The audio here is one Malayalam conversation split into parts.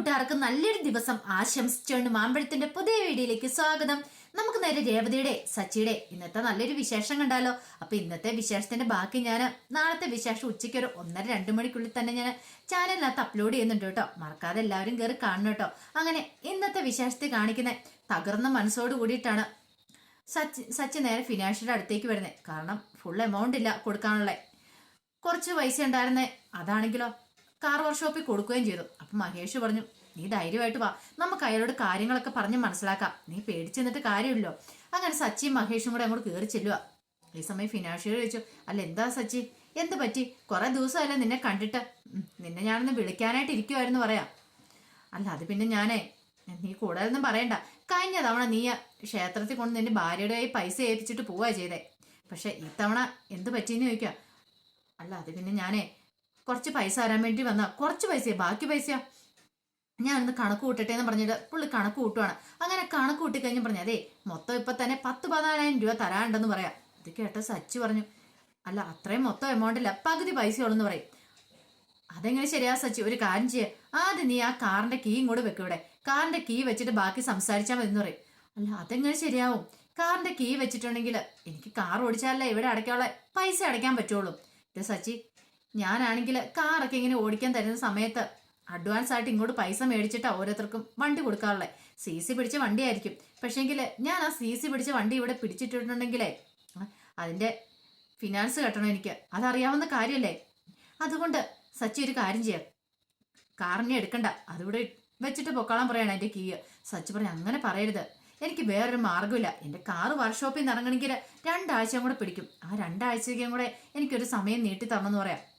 കൂട്ടുകാർക്ക് നല്ലൊരു ദിവസം ആശംസിച്ചുകൊണ്ട് മാമ്പഴത്തിന്റെ പുതിയ വീഡിയോയിലേക്ക് സ്വാഗതം. നമുക്ക് നേരെ രേവതിയുടെ സച്ചിയുടെ ഇന്നത്തെ നല്ലൊരു വിശേഷം കണ്ടാലോ? അപ്പൊ ഇന്നത്തെ വിശേഷത്തിന്റെ ബാക്കി ഞാൻ നാളത്തെ വിശേഷം ഉച്ചയ്ക്ക് ഒരു ഒന്നര രണ്ട് മണിക്കുള്ളിൽ തന്നെ ഞാൻ ചാനലിനകത്ത് അപ്ലോഡ് ചെയ്യുന്നുണ്ട് കേട്ടോ. മറക്കാതെ എല്ലാവരും കയറി കാണണം കേട്ടോ. അങ്ങനെ ഇന്നത്തെ വിശേഷത്തെ കാണിക്കുന്ന തകർന്ന മനസ്സോട് കൂടിയിട്ടാണ് സച്ചി സച്ചി നേരെ ഫിനാൻഷ്യയുടെ അടുത്തേക്ക് വരുന്നത്. കാരണം ഫുൾ എമൗണ്ട് ഇല്ല കൊടുക്കാനുള്ള കുറച്ച് പൈസ ഉണ്ടായിരുന്നേ അതാണെങ്കിലോ? കാർ വർക്ക്ഷോപ്പിൽ കൊടുക്കുകയും ചെയ്തു. അപ്പം മഹേഷ് പറഞ്ഞു നീ ധൈര്യമായിട്ട് വാ. നമുക്ക് അയാളോട് കാര്യങ്ങളൊക്കെ പറഞ്ഞ് മനസ്സിലാക്കാം. നീ പേടിച്ച് കാര്യമില്ലോ അങ്ങനെ സച്ചിയും മഹേഷും കൂടെ അങ്ങോട്ട് കയറി ചെല്ലുക ഈ സമയം ഫിനാഷിയോട് ചോദിച്ചു അല്ല എന്താ സച്ചി? എന്ത് പറ്റി? കുറെ ദിവസമല്ല നിന്നെ കണ്ടിട്ട്. നിന്നെ ഞാനൊന്ന് വിളിക്കാനായിട്ട് ഇരിക്കുമായിരുന്നു പറയാം. അല്ല അത് പിന്നെ ഞാനേ നീ കൂടുതലൊന്നും പറയണ്ട. കഴിഞ്ഞ തവണ നീ ക്ഷേത്രത്തിൽ കൊണ്ട് നിന്റെ ഭാര്യയുടെ കയ്യിൽ പൈസ ഏൽപ്പിച്ചിട്ട് പോവാ ചെയ്തേ. പക്ഷെ ഇത്തവണ എന്ത് പറ്റിയെന്ന് ചോദിക്കുക അല്ല അത് പിന്നെ ഞാനേ കുറച്ച് പൈസ തരാൻ വേണ്ടി വന്ന കുറച്ച് പൈസയാ ബാക്കി പൈസയാ. ഞാൻ ഒന്ന് കണക്ക് കൂട്ടട്ടെ എന്ന് പറഞ്ഞിട്ട് പുള്ളി കണക്ക് കൂട്ടുവാണ്. അങ്ങനെ കണക്ക് കൂട്ടി പറഞ്ഞു അതെ മൊത്തം ഇപ്പൊ തന്നെ പത്ത് പതിനാലായിരം രൂപ തരാനുണ്ടെന്ന് പറയാം. ഇത് കേട്ട സച്ചി പറഞ്ഞു അല്ല അത്രയും മൊത്തം എമൗണ്ട് ഇല്ല പകുതി പൈസയുള്ളെന്ന് പറയും. അതെങ്ങനെ ശരിയാ സച്ചി? ഒരു കാര്യം ചെയ്യ. ആദ്യം നീ ആ കാറിന്റെ കീ ഇങ്ങോട്ട് വെക്കും ഇവിടെ. കാറിന്റെ കീ വെച്ചിട്ട് ബാക്കി സംസാരിച്ചാൽ മതി എന്ന് പറയും. അല്ല അതെങ്ങനെ ശരിയാവും? കാറിന്റെ കീ വെച്ചിട്ടുണ്ടെങ്കിൽ എനിക്ക് കാർ ഓടിച്ചാലേ ഇവിടെ അടയ്ക്കാനുള്ള? പൈസ അടയ്ക്കാൻ പറ്റുള്ളൂ. ഇത് സച്ചി ഞാനാണെങ്കിൽ കാറൊക്കെ ഇങ്ങനെ ഓടിക്കാൻ തരുന്ന സമയത്ത് അഡ്വാൻസ് ആയിട്ട് ഇങ്ങോട്ട് പൈസ മേടിച്ചിട്ടാ ഓരോരുത്തർക്കും വണ്ടി കൊടുക്കാറുള്ളത് സി സി പിടിച്ച വണ്ടിയായിരിക്കും. പക്ഷേങ്കിൽ ഞാൻ ആ സി സി പിടിച്ച വണ്ടി ഇവിടെ പിടിച്ചിട്ടിട്ടുണ്ടെങ്കിലേ അതിന്റെ ഫിനാൻസ് കെട്ടണം എനിക്ക്. അതറിയാവുന്ന കാര്യമല്ലേ അതുകൊണ്ട് സച്ചി ഒരു കാര്യം ചെയ്യാം. കാറിനെ എടുക്കണ്ട. അതിവിടെ വെച്ചിട്ട് പൊക്കോളാൻ പറയണം എന്റെ കീ. സച്ചി പറഞ്ഞു അങ്ങനെ പറയരുത്. എനിക്ക് വേറൊരു മാർഗമില്ല. എന്റെ കാറ് വർക്ക്ഷോപ്പിൽ നിന്ന് ഇറങ്ങണമെങ്കിൽ രണ്ടാഴ്ചയും കൂടെ പിടിക്കും. ആ രണ്ടാഴ്ചയ്ക്കും കൂടെ എനിക്കൊരു സമയം നീട്ടി തരണം എന്ന് പറയാം.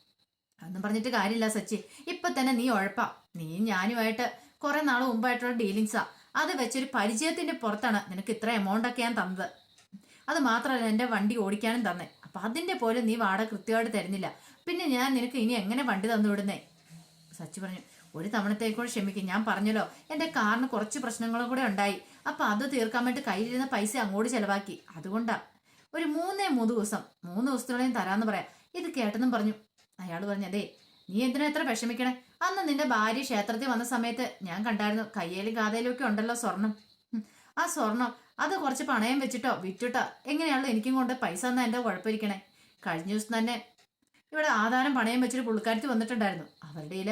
അതൊന്നും പറഞ്ഞിട്ട് കാര്യമില്ല സച്ചി. ഇപ്പൊ തന്നെ നീ ഉഴപ്പാ. നീ ഞാനുമായിട്ട് കുറെ നാൾ മുമ്പായിട്ടുള്ള ഡീലിങ്സാ. അത് വെച്ചൊരു പരിചയത്തിന്റെ പുറത്താണ് നിനക്ക് ഇത്ര എമൗണ്ട് ഒക്കെ ഞാൻ തന്നത്. അത് മാത്രമല്ല എന്റെ വണ്ടി ഓടിക്കാനും തന്നെ. അപ്പൊ അതിന്റെ പോലും നീ വാടക കൃത്യമായിട്ട് തരുന്നില്ല. പിന്നെ ഞാൻ നിനക്ക് ഇനി എങ്ങനെ വണ്ടി തന്നു വിടുന്നേ? സച്ചി പറഞ്ഞു ഒരു തവണത്തേക്കൂടെ ക്ഷമിക്കും. ഞാൻ പറഞ്ഞല്ലോ എന്റെ കാറിന് കുറച്ച് പ്രശ്നങ്ങളും കൂടെ ഉണ്ടായി. അപ്പൊ അത് തീർക്കാൻ വേണ്ടി കയ്യിലിരുന്ന പൈസ അങ്ങോട്ട് ചെലവാക്കി. അതുകൊണ്ടാ. ഒരു മൂന്നേ മൂന്ന് ദിവസം മൂന്ന് ദിവസത്തോളം തരാന്ന് പറയാം. ഇത് കേട്ടെന്നും പറഞ്ഞു അയാൾ പറഞ്ഞു അതെ നീ എന്തിനാ എത്ര വിഷമിക്കണേ? അന്ന് നിന്റെ ഭാര്യ ക്ഷേത്രത്തിൽ വന്ന സമയത്ത് ഞാൻ കണ്ടായിരുന്നു കയ്യേലും കാതയിലും ഒക്കെ ഉണ്ടല്ലോ സ്വർണം. ആ സ്വർണം അത് കുറച്ച് പണയം വെച്ചിട്ടോ വിറ്റിട്ടോ എങ്ങനെയാണല്ലോ എനിക്കും കൊണ്ട് പൈസ എന്നാ എന്റെ കുഴപ്പമിരിക്കണേ? കഴിഞ്ഞ ദിവസം തന്നെ ഇവിടെ ആധാരം പണയം വെച്ചിട്ട് പുള്ളിക്കാരത്തി വന്നിട്ടുണ്ടായിരുന്നു. അവരുടെ കയ്യിൽ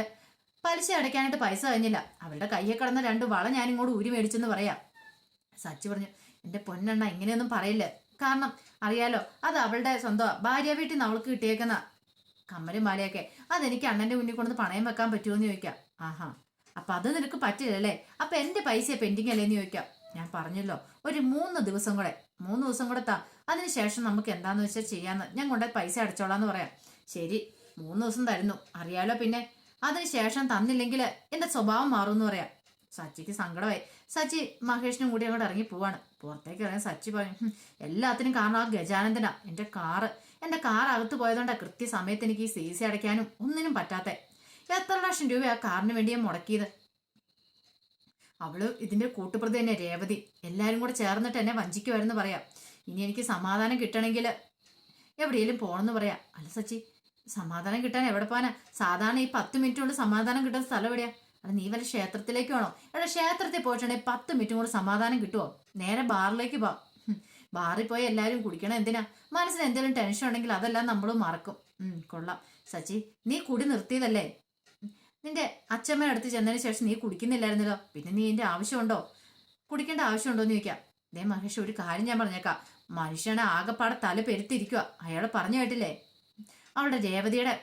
പലിശ അടയ്ക്കാനായിട്ട് പൈസ കഴിഞ്ഞില്ല. അവരുടെ കയ്യെ കടന്ന രണ്ട് വള ഞാൻ ഇങ്ങോട്ട് ഊരി മേടിച്ചെന്ന് പറയാം. സച്ചി പറഞ്ഞു എന്റെ പൊന്നെണ്ണ ഇങ്ങനെയൊന്നും പറയില്ല? കാരണം അറിയാലോ അത് അവളുടെ സ്വന്തം ഭാര്യ വീട്ടിൽ നിന്ന് അവൾക്ക് കിട്ടിയേക്കുന്ന. കമ്മലും മാലയൊക്കെ. അതെനിക്ക് അണ്ണന്റെ മുന്നിൽ കൊണ്ടു പണയം വെക്കാൻ പറ്റുമോ എന്ന് ചോദിക്കാം. ആഹാ. അപ്പൊ അത് നിനക്ക് പറ്റില്ലല്ലേ? അപ്പൊ എന്റെ പൈസ പെൻഡിങ് അല്ലേന്ന് ചോദിക്കാം. ഞാൻ പറഞ്ഞല്ലോ ഒരു മൂന്ന് ദിവസം കൂടെ മൂന്ന് ദിവസം കൂടെ താ. അതിനുശേഷം നമുക്ക് എന്താന്ന് വെച്ചാൽ ചെയ്യാന്ന്. ഞാൻ കൊണ്ടുപോയി പൈസ അടച്ചോളാന്ന് പറയാം. ശരി മൂന്ന് ദിവസം തരുന്നു. അറിയാലോ പിന്നെ? അതിനുശേഷം തന്നില്ലെങ്കിൽ എന്റെ സ്വഭാവം മാറും എന്ന് പറയാം. സച്ചിക്ക് സങ്കടമായി. സച്ചി മഹേഷിനും കൂടി അങ്ങോട്ട് ഇറങ്ങി പോവാണ്. പുറത്തേക്ക് ഇറങ്ങി സച്ചി "ഹും, എല്ലാത്തിനും കാരണം ആ ഗജാനന്ദനാ. എന്റെ കാറ്. എന്റെ കാർ അകത്ത് പോയതുകൊണ്ടാ കൃത്യസമയത്ത് എനിക്ക് ഈ സി സി അടയ്ക്കാനും ഒന്നിനും പറ്റാത്ത. എത്ര ലക്ഷം രൂപ ആ കാറിന് വേണ്ടി മുടക്കിയത്? അവൾ ഇതിന്റെ കൂട്ടുപ്രതി തന്നെ രേവതി. എല്ലാരും കൂടെ ചേർന്നിട്ട് എന്നെ വഞ്ചിക്കുമായിരുന്നു പറയാം. ഇനി എനിക്ക് സമാധാനം കിട്ടണമെങ്കിൽ എവിടെയെങ്കിലും പോകണമെന്ന് പറയാം. അല്ല സച്ചി സമാധാനം കിട്ടാൻ എവിടെ പോകാനാ സാധാരണ ഈ പത്ത് മിനിറ്റ് കൊണ്ട് സമാധാനം കിട്ടുന്ന സ്ഥലം എവിടെയാ? അത് നീ വല്ല ക്ഷേത്രത്തിലേക്ക് വേണോ? എടാ ക്ഷേത്രത്തിൽ പോയിട്ടുണ്ടെങ്കിൽ പത്ത് മിനിറ്റും കൂടെ സമാധാനം കിട്ടുമോ നേരെ ബാറിലേക്ക് പോ ഹും, ബാറിൽ പോയി എല്ലാവരും കുടിക്കണം. എന്തിനാ? മനസ്സിന് എന്തെങ്കിലും ടെൻഷൻ ഉണ്ടെങ്കിൽ അതെല്ലാം നമ്മൾ മറക്കും. കൊള്ളാം. സച്ചി നീ കുടി നിർത്തിയതല്ലേ? നിന്റെ അച്ഛമ്മ അടുത്ത് ചെന്നതിന് ശേഷം നീ കുടിക്കുന്നില്ലായിരുന്നല്ലോ? പിന്നെ നീ എന്റെ ആവശ്യമുണ്ടോ? കുടിക്കേണ്ട ആവശ്യമുണ്ടോ എന്ന് ചോദിക്കാം. ദേ മഹേഷ് ഒരു കാര്യം ഞാൻ പറഞ്ഞേക്കാം. മനുഷ്യനെ ആകെപ്പാടെ തല പെരുത്തിരിക്കുക അയാളെ പറഞ്ഞു കേട്ടില്ലേ? അവളുടെ രേവതിയുടെ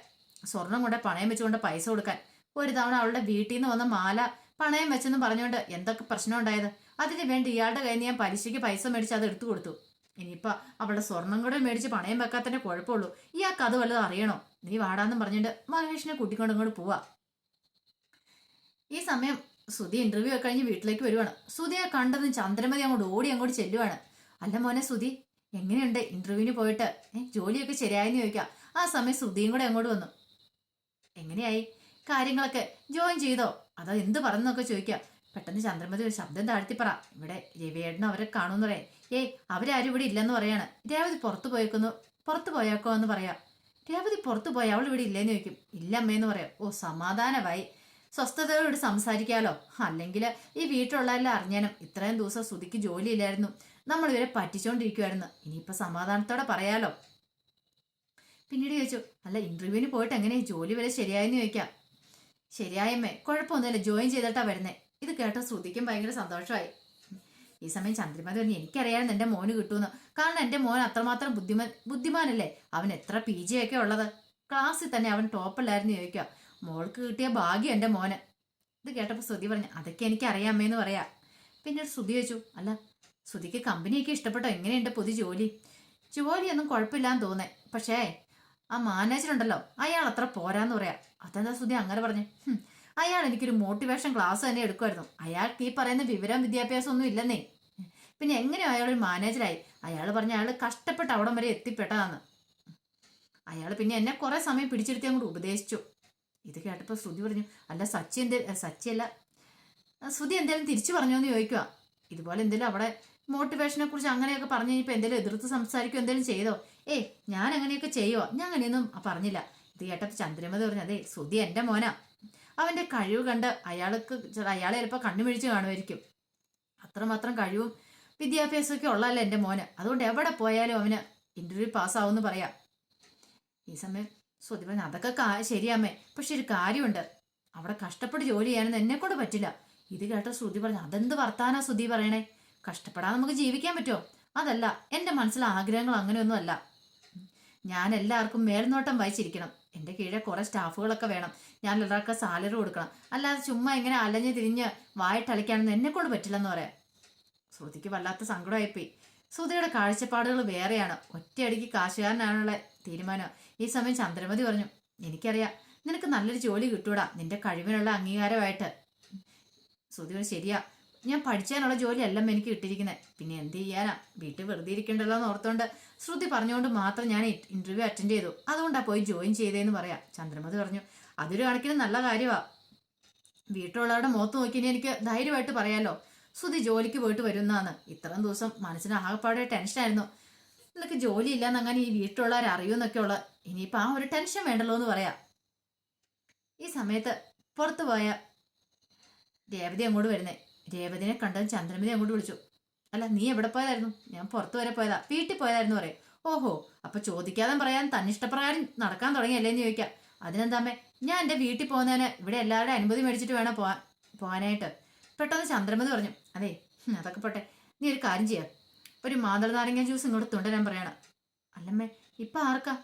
സ്വർണം കൊണ്ട് പണയം വെച്ചുകൊണ്ട് പൈസ കൊടുക്കാൻ. ഒരു തവണ അവളുടെ വീട്ടിൽ നിന്ന് വന്ന മാല പണയം വെച്ചെന്ന് പറഞ്ഞുകൊണ്ട് എന്തൊക്കെ പ്രശ്നം ഉണ്ടായത്? അതിന് വേണ്ടി ഇയാളുടെ കയ്യിൽ ഞാൻ പലിശയ്ക്ക് പൈസ മേടിച്ച് അത് എടുത്തു കൊടുത്തു. ഇനിയിപ്പൊ അവളുടെ സ്വർണം കൂടെ മേടിച്ച് പണയം വെക്കാത്തന്നെ കുഴപ്പമുള്ളൂ. ഇയാൾക്ക് കഥ വല്ലതും അറിയണോ? നീ വാടാന്നും പറഞ്ഞിട്ട് മഹേഷിനെ കൂട്ടിക്കൊണ്ട് ഇങ്ങോട്ട് പോവാ. ഈ സമയം സുധി ഇന്റർവ്യൂ ഒക്കെ കഴിഞ്ഞ് വീട്ടിലേക്ക് വരുവാണ്. സുധിയെ കണ്ടതും ചന്ദ്രമതി അങ്ങോട്ട് ഓടി അങ്ങോട്ട് ചെല്ലുവാണ്. അല്ല മോനെ സുധി എങ്ങനെയുണ്ട് ഇന്റർവ്യൂവിന് പോയിട്ട്? ജോലിയൊക്കെ ശരിയായെന്ന് ചോദിക്കാം. ആ സമയം സുധിയും കൂടെ അങ്ങോട്ട് വന്നു. എങ്ങനെയായി? കാര്യങ്ങളൊക്കെ ജോയിൻ ചെയ്തോ? അതോ എന്ത് പറഞ്ഞൊക്കെ ചോദിക്കാം. പെട്ടെന്ന് ചന്ദ്രമതി ഒരു ശബ്ദം താഴ്ത്തി പറ. ഇവിടെ രവിയേട്ടനും അവരെ കാണുമെന്ന് പറയാം. ഏയ് അവരാരും ഇവിടെ ഇല്ലെന്ന് പറയാണ്. രേവതി പുറത്തു പോയേക്കുന്നു. പുറത്തു പോയേക്കോ എന്ന് പറയാം. രേവതി പുറത്തു പോയി അവൾ ഇവിടെ ഇല്ലേന്ന് ചോദിക്കും. ഇല്ല അമ്മയെന്ന് പറയാം. ഓ സമാധാനമായി. സ്വസ്ഥതയോട് സംസാരിക്കാലോ. അല്ലെങ്കിൽ ഈ വീട്ടിലുള്ളതെല്ലാം അറിഞ്ഞാനും. ഇത്രയും ദിവസം ശ്രുതിക്ക് ജോലിയില്ലായിരുന്നു. നമ്മൾ ഇവരെ പറ്റിച്ചുകൊണ്ടിരിക്കുമായിരുന്നു ഇനിയിപ്പോൾ സമാധാനത്തോടെ പറയാലോ. പിന്നീട് ചോദിച്ചു അല്ല ഇന്റർവ്യൂവിന് പോയിട്ട് എങ്ങനെ ജോലി വരെ ശരിയായെന്ന് ചോദിക്കാം. ശരിയായമ്മേ കുഴപ്പമൊന്നുമില്ല. ജോയിൻ ചെയ്തിട്ടാണ് വരുന്നേ. ഇത് കേട്ട ശ്രുതിക്കും ഭയങ്കര സന്തോഷമായി. ഈ സമയം ചന്ദ്രമതി പറഞ്ഞു എനിക്കറിയാൻ എന്റെ മോന് കിട്ടുമെന്ന്. കാരണം എന്റെ മോൻ അത്രമാത്രം ബുദ്ധിമാൻ ബുദ്ധിമാനല്ലേ? അവൻ എത്ര പി ജി ഒക്കെ ഉള്ളത്? ക്ലാസ്സിൽ തന്നെ അവൻ ടോപ്പല്ലായിരുന്നു ചോദിക്കുക. മോൾക്ക് കിട്ടിയ ഭാഗ്യം എന്റെ മോന്. ഇത് കേട്ടപ്പോൾ ശ്രുതി പറഞ്ഞു അതൊക്കെ എനിക്ക് അറിയാമേന്ന് പറയാ. പിന്നീട് ശ്രുതി ചോദിച്ചു അല്ല ശ്രുതിക്ക് കമ്പനിയൊക്കെ ഇഷ്ടപ്പെട്ടോ? എങ്ങനെയുണ്ട് പുതിയ ജോലി? ജോലിയൊന്നും കുഴപ്പമില്ലാന്ന് തോന്നേ പക്ഷേ ആ മാനേജർ ഉണ്ടല്ലോ അയാൾ അത്ര പോരാന്ന് പറയാ. അതെന്താ ശ്രുതി അങ്ങനെ പറഞ്ഞു? "ഹും, അയാൾ എനിക്കൊരു മോട്ടിവേഷൻ ക്ലാസ് തന്നെ എടുക്കുമായിരുന്നു. അയാൾക്ക് ഈ പറയുന്ന വിവരം വിദ്യാഭ്യാസം ഒന്നും ഇല്ലെന്നേ. പിന്നെ എങ്ങനെയോ അയാൾ ഒരു മാനേജരായി അയാൾ പറഞ്ഞ അയാൾ കഷ്ടപ്പെട്ട് അവിടം വരെ എത്തിപ്പെട്ടതാണ് അയാൾ പിന്നെ എന്നെ കുറെ സമയം പിടിച്ചെടുത്തി അങ്ങോട്ട് ഉപദേശിച്ചു. ഇത് കേട്ടപ്പോൾ ശ്രുതി പറഞ്ഞു അല്ല സച്ചി എന്തേ സച്ചി അല്ല. ശ്രുതി എന്തെങ്കിലും തിരിച്ചു പറഞ്ഞോ എന്ന് ചോദിക്കുക ഇതുപോലെ എന്തെങ്കിലും അവിടെ മോട്ടിവേഷനെ കുറിച്ച് അങ്ങനെയൊക്കെ പറഞ്ഞു കഴിഞ്ഞപ്പോൾ എന്തെങ്കിലും എതിർത്ത് സംസാരിക്കോ എന്തെങ്കിലും ചെയ്തോ? ഏയ് ഞാൻ അങ്ങനെയൊക്കെ ചെയ്യുമോ ഞാൻ അങ്ങനെയൊന്നും പറഞ്ഞില്ല. ഇത് കേട്ടപ്പോൾ ചന്ദ്രമതി പറഞ്ഞു അതെ ശ്രുതി എന്റെ മോനാ. അവന്റെ കഴിവ് കണ്ട് അയാൾക്ക് അയാളെ ചിലപ്പോൾ കണ്ണുമിഴിച്ച് കാണുമായിരിക്കും. അത്രമാത്രം കഴിവും വിദ്യാഭ്യാസമൊക്കെ ഉള്ളതല്ല എന്റെ മോന്. അതുകൊണ്ട് എവിടെ പോയാലും അവന് ഇന്റർവ്യൂ പാസ്സാവുമെന്ന് പറയാം. ഈ സമയം ശ്രുതി പറഞ്ഞു അതൊക്കെ ശരിയാമ്മേ പക്ഷെ ഒരു കാര്യമുണ്ട്. അവിടെ കഷ്ടപ്പെട്ട് ജോലി ചെയ്യാനൊന്നും എന്നെ കൊണ്ട് പറ്റില്ല. ഇത് കേട്ട ശ്രുതി പറഞ്ഞു അതെന്ത് വർത്താനാ ശ്രുതി പറയണേ? കഷ്ടപ്പെടാതെ നമുക്ക് ജീവിക്കാൻ പറ്റുമോ? അതല്ല എന്റെ മനസ്സിലെ ആഗ്രഹങ്ങൾ അങ്ങനെയൊന്നും അല്ല. ഞാൻ എല്ലാവർക്കും മേൽനോട്ടം വായിച്ചിരിക്കണം എന്റെ കീഴെ കുറെ സ്റ്റാഫുകളൊക്കെ വേണം. ഞാൻ ഒരാൾക്ക് സാലറി കൊടുക്കണം. അല്ലാതെ ചുമ്മാ ഇങ്ങനെ അലഞ്ഞ് തിരിഞ്ഞ് വായിട്ടളിക്കാനൊന്നും എന്നെ കൊണ്ട് പറ്റില്ലെന്ന് പറയാം. ശ്രുതിക്ക് വല്ലാത്ത സങ്കടമായിപ്പോയി. ശ്രുതിയുടെ കാഴ്ചപ്പാടുകൾ വേറെയാണ്. ഒറ്റയടിക്ക് കാശുകാരനാണുള്ള തീരുമാനം. ഈ സമയം ചന്ദ്രമതി പറഞ്ഞു എനിക്കറിയാം. നിനക്ക് നല്ലൊരു ജോലി കിട്ടൂടാ. നിന്റെ കഴിവിനുള്ള അംഗീകാരമായിട്ട്. ശ്രുതി പറഞ്ഞു ശരിയാ. ഞാൻ പഠിച്ചാനുള്ള ജോലിയല്ല എനിക്ക് കിട്ടിയിരിക്കുന്നത് പിന്നെ എന്ത് ചെയ്യാനാ? വീട്ടിൽ വെറുതെ ഇരിക്കണ്ടല്ലോ എന്ന് ഓർത്തോണ്ട് ശ്രുതി പറഞ്ഞുകൊണ്ട് മാത്രം ഞാൻ ഇന്റർവ്യൂ അറ്റൻഡ് ചെയ്തു. അതുകൊണ്ടാ പോയി ജോയിൻ ചെയ്തേന്ന് പറയാം. ചന്ദ്രമതി പറഞ്ഞു അതൊരു കണക്കിന് നല്ല കാര്യമാ വീട്ടിലുള്ളവരുടെ മുഖത്ത് നോക്കി എനിക്ക് ധൈര്യമായിട്ട് പറയാലോ. ശ്രുതി ജോലിക്ക് പോയിട്ട് വരുന്നതാണ് ഇത്രയും ദിവസം മനസ്സിന് ആകെപ്പാടെ ടെൻഷനായിരുന്നു നിനക്ക് ജോലി ഇല്ലാന്ന് അങ്ങനെ ഈ വീട്ടിലുള്ളവർ അറിയുമെന്നൊക്കെ ഉള്ള ഇനിയിപ്പോൾ ആ ഒരു ടെൻഷൻ വേണ്ടല്ലോ എന്ന് പറയാം. ഈ സമയത്ത് പുറത്തു പോയ രേവതി അങ്ങോട്ട് വരുന്നേ. രേവതിനെ കണ്ടത് ചന്ദ്രമതി അങ്ങോട്ട് വിളിച്ചു അല്ല നീ എവിടെ പോയതായിരുന്നു? ഞാൻ പുറത്തു വരെ പോയതാ. വീട്ടിൽ പോയതായിരുന്നു പറയും. ഓഹോ അപ്പൊ ചോദിക്കാതെ പറയാൻ തന്നിഷ്ടപ്രകാരം നടക്കാൻ തുടങ്ങിയല്ലേന്ന് ചോദിക്കാം. അതിനെന്താമ്മേ ഞാൻ എന്റെ വീട്ടിൽ പോകുന്നതിന് ഇവിടെ എല്ലാവരുടെയും അനുമതി മേടിച്ചിട്ട് വേണം പോവാൻ പോകാനായിട്ട് പെട്ടെന്ന് ചന്ദ്രമതി പറഞ്ഞു അതെ അതൊക്കെ പോട്ടെ. നീ ഒരു കാര്യം ചെയ്യാം. ഒരു മാതള നാരങ്ങ ജ്യൂസ് ഇങ്ങോട്ട് തുണ്ടരാൻ പറയണം. അല്ലമ്മേ ഇപ്പൊ ആർക്കാ?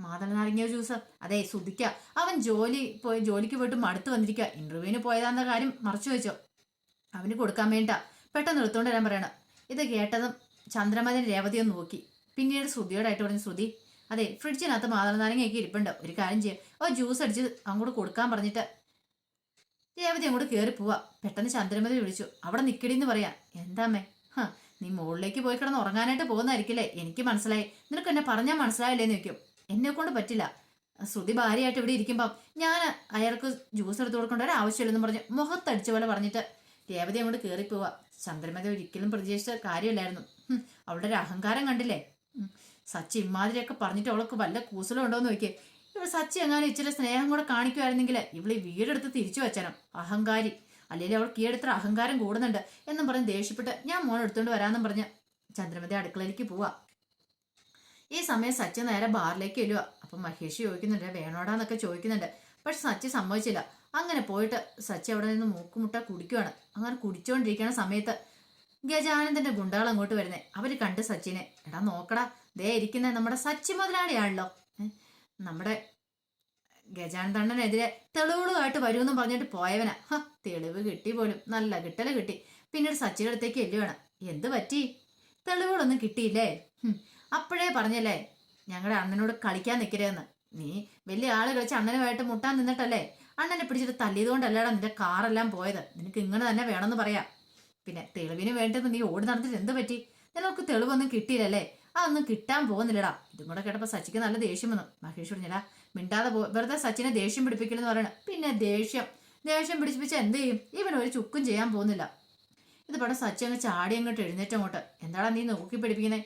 മാതള നാരങ്ങ ജ്യൂസ്. അതെ സുധിക്ക. അവൻ ജോലി പോയി ജോലിക്ക് പോയിട്ട് മടുത്ത് വന്നിരിക്കുക ഇന്റർവ്യൂവിന് പോയതാന്ന കാര്യം മറച്ചു വെച്ചോ. അവന് കൊടുക്കാൻ വേണ്ട പെട്ടെന്ന് എടുത്തുകൊണ്ട് വരാൻ പറയണം. ഇത് കേട്ടതും ചന്ദ്രമതി രേവതിയും നോക്കി. പിന്നീട് ശ്രുതിയോടായിട്ട് പറഞ്ഞു ശ്രുതി അതെ ഫ്രിഡ്ജിനകത്ത് മാതള നാരങ്ങയൊക്കെ ഇരിപ്പുണ്ട്. ഒരു കാര്യം ചെയ്യാം. ഓ ജ്യൂസ് അടിച്ച് അങ്ങോട്ട് കൊടുക്കാൻ പറഞ്ഞിട്ട്. രേവതി അങ്ങോട്ട് കയറി പോവാ. പെട്ടെന്ന് ചന്ദ്രമതി വിളിച്ചു അവിടെ നിക്കടിന്ന് പറയാ. എന്താമ്മേ ഹ നീ മുകളിലേക്ക് പോയി കിടന്ന് ഉറങ്ങാനായിട്ട് പോകുന്നതായിരിക്കില്ലേ? എനിക്ക് മനസ്സിലായി. നിനക്ക് എന്നെ പറഞ്ഞാൽ മനസ്സിലായില്ലേന്ന് വെക്കും എന്നെ കൊണ്ട് പറ്റില്ല. ശ്രുതി ഭാര്യയായിട്ട് ഇവിടെ ഇരിക്കുമ്പം ഞാൻ അയാൾക്ക് ജ്യൂസ് എടുത്ത് കൊടുക്കേണ്ട ഒരു ആവശ്യമില്ലെന്ന് പറഞ്ഞ് മുഖത്തടിച്ച പോലെ പറഞ്ഞിട്ട് രേവതി അങ്ങോട്ട് കയറിപ്പോവാ പോവാ ചന്ദ്രമതി ഒരിക്കലും പ്രതീക്ഷിച്ച കാര്യമില്ലായിരുന്നു. അവളുടെ ഒരു അഹങ്കാരം കണ്ടില്ലേ? സച്ചി ഇമാതിരിയൊക്കെ പറഞ്ഞിട്ട് അവൾക്ക് വല്ല കൂസലും ഉണ്ടോന്ന് നോക്കിയേ. ഇവൾ സച്ചി എങ്ങാനും ഇച്ചിരി സ്നേഹം കൂടെ കാണിക്കുമായിരുന്നെങ്കിൽ ഇവളെ വീടെടുത്ത് തിരിച്ചു വെച്ചനം. അഹങ്കാരി. അല്ലെങ്കിൽ അവൾക്ക് ഈ അഹങ്കാരം കൂടുന്നുണ്ട് എന്നും പറഞ്ഞ് ദേഷ്യപ്പെട്ട് ഞാൻ മോൻ എടുത്തുകൊണ്ട് വരാമെന്നും പറഞ്ഞ ചന്ദ്രമതി അടുക്കളയിലേക്ക് പോവാ. ഈ സമയം സച്ചി നേരെ ബാറിലേക്ക് വരുവാ. അപ്പൊ മഹേഷ് ചോദിക്കുന്നുണ്ട് വേണോടാന്നൊക്കെ ചോദിക്കുന്നുണ്ട്. പക്ഷെ സച്ചി സമ്മതിച്ചില്ല. അങ്ങനെ പോയിട്ട് സച്ചി അവിടെ നിന്ന് മൂക്കുമുട്ട കുടിക്കുവാണ്. അങ്ങനെ കുടിച്ചുകൊണ്ടിരിക്കുന്ന സമയത്ത് ഗജാനന്ദന്റെ ഗുണ്ടകൾ അങ്ങോട്ട് വരുന്നേ. അവർ കണ്ട് സച്ചിനെ എടാ നോക്കടാ ദേ ഇരിക്കുന്ന നമ്മുടെ സച്ചി മുതലാളിയാണല്ലോ. നമ്മുടെ ഗജാനന്ദണ്ണനെതിരെ തെളിവുകളുമായിട്ട് വരുമെന്ന് പറഞ്ഞിട്ട് പോയവനാ. ഹ തെളിവ് കിട്ടി പോലും നല്ല കിട്ടൽ കിട്ടി. പിന്നീട് സച്ചിയുടെ അടുത്തേക്ക് എല്ലുവേണം എന്ത് പറ്റി? തെളിവുകളൊന്നും കിട്ടിയില്ലേ? അപ്പോഴേ പറഞ്ഞല്ലേ ഞങ്ങളുടെ അണ്ണനോട് കളിക്കാൻ നിൽക്കരുതെന്ന് നീ വലിയ ആൾ കളിച്ച് അണ്ണനുമായിട്ട് മുട്ടാൻ നിന്നിട്ടല്ലേ? അണ്ണനെ പിടിച്ചിട്ട് തല്ലിയതുകൊണ്ടല്ലടാ നിന്റെ കാറെല്ലാം പോയത്. നിനക്ക് ഇങ്ങനെ തന്നെ വേണമെന്ന് പറയാം. പിന്നെ തെളിവിന് വേണ്ടത് നീ ഓടി നടന്നിട്ട് എന്ത് പറ്റി? നിനക്ക് തെളിവൊന്നും കിട്ടിയില്ലല്ലേ? അതൊന്നും കിട്ടാൻ പോകുന്നില്ലടാ. ഇതും കൂടെ കേട്ടപ്പോ സച്ചിക്ക് നല്ല ദേഷ്യം വന്നു. മഹേഷ് പറഞ്ഞടാ മിണ്ടാതെ പോ വെറുതെ സച്ചിനെ ദേഷ്യം പിടിപ്പിക്കലെന്ന് പറയണം. പിന്നെ ദേഷ്യം. ദേഷ്യം പിടിപ്പിച്ച എന്ത് ചെയ്യും? ഇവൻ ഒരു ചുക്കും ചെയ്യാൻ പോകുന്നില്ല. ഇത് പടം സച്ചി അങ്ങ് ചാടി അങ്ങോട്ട് എഴുന്നേറ്റ് അങ്ങോട്ട്. എന്താടാ നീ നോക്കി പിടിപ്പിക്കുന്നേ?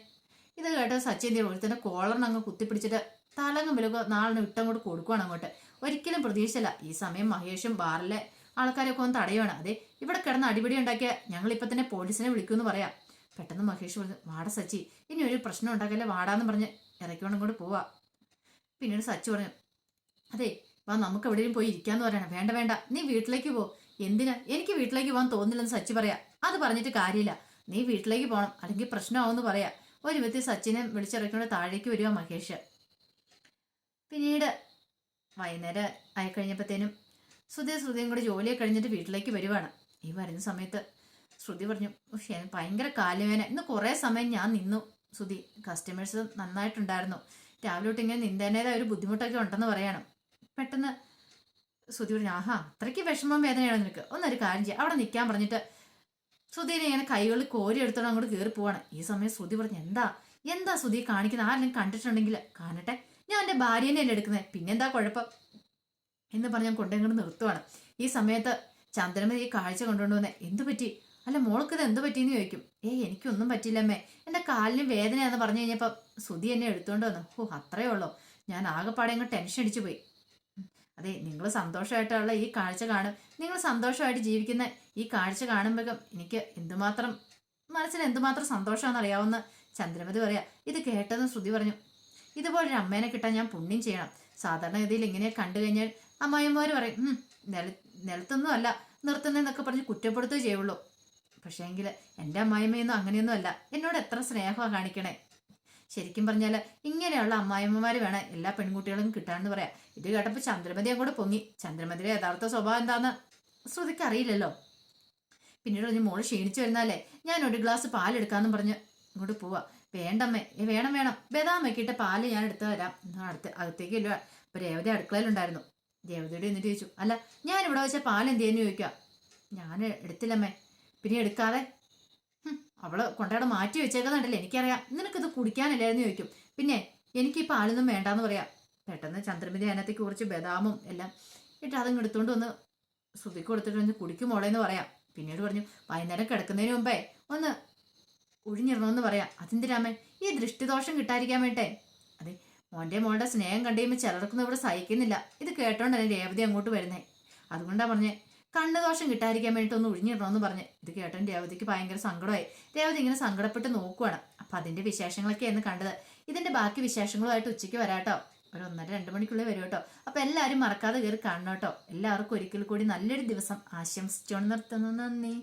ഇത് കേട്ട് സച്ചി എന്ത് ചെയ്യും? ഒരുത്തന്റെ കോളറിന് കുത്തിപ്പിടിച്ചിട്ട് തലങ്ങും വിലക്കോ നാളിന് ഇട്ടങ്ങോട്ട് കൊടുക്കുവാണ് അങ്ങോട്ട്. ഒരിക്കലും പ്രതീക്ഷിച്ചില്ല. ഈ സമയം മഹേഷും ബാറിലെ ആൾക്കാരൊക്കെ ഒന്ന് തടയുവാണ്. അതെ ഇവിടെ കിടന്ന് അടിപിടി ഉണ്ടാക്കിയ ഞങ്ങൾ ഇപ്പൊ തന്നെ പോലീസിനെ വിളിക്കുമെന്ന് പറയാം. പെട്ടെന്ന് മഹേഷ് പറഞ്ഞു വാട സച്ചി ഇനി ഒരു പ്രശ്നം ഉണ്ടാക്കല്ലേ വാടാന്ന് പറഞ്ഞ് ഇറക്കിയോണ്ടും കൂടെ പോവാ. പിന്നീട് സച്ചി പറഞ്ഞു അതെ വാ നമുക്ക് എവിടെയും പോയി ഇരിക്കാന്ന് പറയണം. വേണ്ട വേണ്ട നീ വീട്ടിലേക്ക് പോ. എന്തിനാ? എനിക്ക് വീട്ടിലേക്ക് പോകാൻ തോന്നില്ലെന്ന് സച്ചി പറയാ. അത് പറഞ്ഞിട്ട് കാര്യമില്ല. നീ വീട്ടിലേക്ക് പോകണം അല്ലെങ്കിൽ പ്രശ്നമാവെന്ന് പറയാ. ഒരു വ്യക്തി സച്ചിനെ വിളിച്ചിറക്കിക്കൊണ്ട് താഴേക്ക് വരിക മഹേഷ്. പിന്നീട് വൈകുന്നേരം ആയി കഴിഞ്ഞപ്പോഴത്തേനും ശ്രുതി ശ്രുതിയും കൂടെ ജോലിയൊക്കെ കഴിഞ്ഞിട്ട് വീട്ടിലേക്ക് വരുവാണ്. ഈ വരുന്ന സമയത്ത് ശ്രുതി പറഞ്ഞു പക്ഷേ ഭയങ്കര കാലുവേന. ഇന്ന് കുറേ സമയം ഞാൻ നിന്നു. ശ്രുതി കസ്റ്റമേഴ്സ് നന്നായിട്ടുണ്ടായിരുന്നു. രാവിലെ തൊട്ട് ഇങ്ങനെ നിന്നേതായ ഒരു ബുദ്ധിമുട്ടൊക്കെ ഉണ്ടെന്ന് പറയണം. പെട്ടെന്ന് ശ്രുതി പറഞ്ഞു ആഹാ അത്രയ്ക്ക് വിഷമം വേദനയാണ് നിനക്ക്? ഒന്നൊരു കാര്യം ചെയ്യാം. അവിടെ നിൽക്കാൻ പറഞ്ഞിട്ട് ശ്രുതിനെ ഇങ്ങനെ കൈകളിൽ കോരി എടുത്തോണ്ട് അങ്ങോട്ട് കയറി പോവാണ് ഈ സമയം ശ്രുതി പറഞ്ഞു എന്താ? എന്താ ശ്രുതി കാണിക്കുന്നത് ആരെങ്കിലും കണ്ടിട്ടുണ്ടെങ്കിൽ കാണട്ടെ. ഞാൻ എന്റെ ഭാര്യേനെ അല്ലേ എടുക്കുന്നത് പിന്നെന്താ കുഴപ്പം? എന്ന് പറഞ്ഞ് ഞാൻ കൊണ്ടെങ്ങോട്ട് നിർത്തുവാണ്. ഈ സമയത്ത് ചന്ദ്രമതി ഈ കാഴ്ച കൊണ്ടുകൊണ്ട് വന്നേ എന്തു പറ്റി? അല്ല മോൾക്ക് ഇത് എന്ത് പറ്റിയെന്ന് ചോദിക്കും. ഏയ് എനിക്കൊന്നും പറ്റിയില്ലമ്മേ. എന്റെ കാലിന് വേദനയാന്ന് പറഞ്ഞു കഴിഞ്ഞപ്പോൾ സുധി എന്നെ എടുത്തുകൊണ്ട് വന്നു. ഓ അത്രയേ ഉള്ളൂ. ഞാൻ ആകെപ്പാടെ അങ്ങ് ടെൻഷൻ അടിച്ചു പോയി. അതെ നിങ്ങൾ സന്തോഷമായിട്ടുള്ള ഈ കാഴ്ച കാണും. നിങ്ങൾ സന്തോഷമായിട്ട് ജീവിക്കുന്ന ഈ കാഴ്ച കാണുമ്പോഴേക്കും എനിക്ക് എന്തുമാത്രം മനസ്സിന് എന്തുമാത്രം സന്തോഷമാണെന്ന് അറിയാവുന്ന ചന്ദ്രമതി പറയാ. ഇത് കേട്ടതും ശ്രുതി പറഞ്ഞു ഇതുപോലൊരു അമ്മേനെ കിട്ടാൻ ഞാൻ പുണ്യം ചെയ്യണം. സാധാരണഗതിയിൽ ഇങ്ങനെ കണ്ടു കഴിഞ്ഞാൽ അമ്മായിമാർ പറയും "ഉം, നില നിലത്തൊന്നും അല്ല നിർത്തുന്നതെന്നൊക്കെ പറഞ്ഞ് കുറ്റപ്പെടുത്തുകയേ ചെയ്യുള്ളൂ. പക്ഷേ എങ്കിൽ എന്റെ അമ്മായിമ്മയൊന്നും അങ്ങനെയൊന്നും അല്ല. എന്നോട് എത്ര സ്നേഹമാണ് കാണിക്കണേ. ശരിക്കും പറഞ്ഞാൽ ഇങ്ങനെയുള്ള അമ്മായിമ്മമാർ വേണം എല്ലാ പെൺകുട്ടികളും കിട്ടാമെന്ന് പറയാം. ഇത് കേട്ടപ്പോൾ ചന്ദ്രമതി അങ്ങോട്ട് പൊങ്ങി. ചന്ദ്രമതിയുടെ യഥാർത്ഥ സ്വഭാവം എന്താന്ന് ശ്രുതിക്ക് അറിയില്ലല്ലോ. പിന്നീട് പറഞ്ഞ് മോൾ ക്ഷീണിച്ചു വരുന്നാലേ ഞാൻ ഒരു ഗ്ലാസ് പാലെടുക്കാമെന്നും പറഞ്ഞ് ഇങ്ങോട്ട് പോവാ. വേണ്ടമ്മേ വേണം വേണം. ബദാം വെക്കിയിട്ട് പാൽ ഞാൻ എടുത്തു തരാം. അടുത്ത് അകത്തേക്ക് ഇല്ല അപ്പൊ രേവതി അടുക്കളയിലുണ്ടായിരുന്നു. രേവതിയുടെ എന്നിട്ട് ചോദിച്ചു അല്ല ഞാൻ ഇവിടെ വെച്ച പാൽ എന്ത് ചെയ്യുന്നു ചോദിക്കുക ഞാൻ എടുത്തില്ലമ്മേ. പിന്നെ എടുക്കാതെ? അവൾ കൊണ്ടവിടെ മാറ്റി വെച്ചേക്കുന്നുണ്ടല്ലേ എനിക്കറിയാം. നിനക്കിത് കുടിക്കാനില്ലായിരുന്നു ചോദിക്കും. പിന്നെ എനിക്ക് ഈ പാലൊന്നും വേണ്ടാന്ന് പറയാം. പെട്ടെന്ന് ചന്ദ്രമതി അതിനകത്തേക്ക് കുറച്ച് ബദാമും എല്ലാം ഇട്ട് അതങ്ങ് എടുത്തുകൊണ്ട് ഒന്ന് ശ്രുതിക്ക് കൊടുത്തിട്ട് ഒന്ന് കുടിക്കും പറയാം. പിന്നീട് പറഞ്ഞു വൈകുന്നേരം കിടക്കുന്നതിന് മുമ്പേ ഒന്ന് ഒഴിഞ്ഞിടണമെന്ന് പറയാം. അതെന്തിനാമേ ഈ ദൃഷ്ടിദോഷം കിട്ടാതിരിക്കാൻ വേണ്ടേ? അതെ മോന്റെ മോളുടെ സ്നേഹം കണ്ടുകഴിയുമ്പോൾ ചിലർക്കൊന്നും ഇവിടെ സഹിക്കുന്നില്ല. ഇത് കേട്ടോണ്ടല്ലേ രേവതി അങ്ങോട്ട് വരുന്നേ? അതുകൊണ്ടാണ് പറഞ്ഞേ കണ്ണുദോഷം കിട്ടാതിരിക്കാൻ വേണ്ടിയിട്ട് ഒന്ന് ഒഴിഞ്ഞിടണമെന്ന് പറഞ്ഞ്. ഇത് കേട്ടോ രേവതിക്ക് ഭയങ്കര സങ്കടമായി. രേവതി ഇങ്ങനെ സങ്കടപ്പെട്ട് നോക്കുവാണ്. അപ്പൊ അതിന്റെ വിശേഷങ്ങളൊക്കെയാണ് കണ്ടത്. ഇതിന്റെ ബാക്കി വിശേഷങ്ങളുമായിട്ട് ഉച്ചയ്ക്ക് വരാട്ടോ ഒരു ഒന്നര രണ്ട് മണിക്കുള്ളിൽ വരും കേട്ടോ. അപ്പൊ എല്ലാവരും മറക്കാതെ കയറി കാണണം കേട്ടോ. എല്ലാവർക്കും ഒരിക്കൽ കൂടി നല്ലൊരു ദിവസം ആശംസിച്ചോണ്ട് നിർത്തുന്നു. നന്ദി.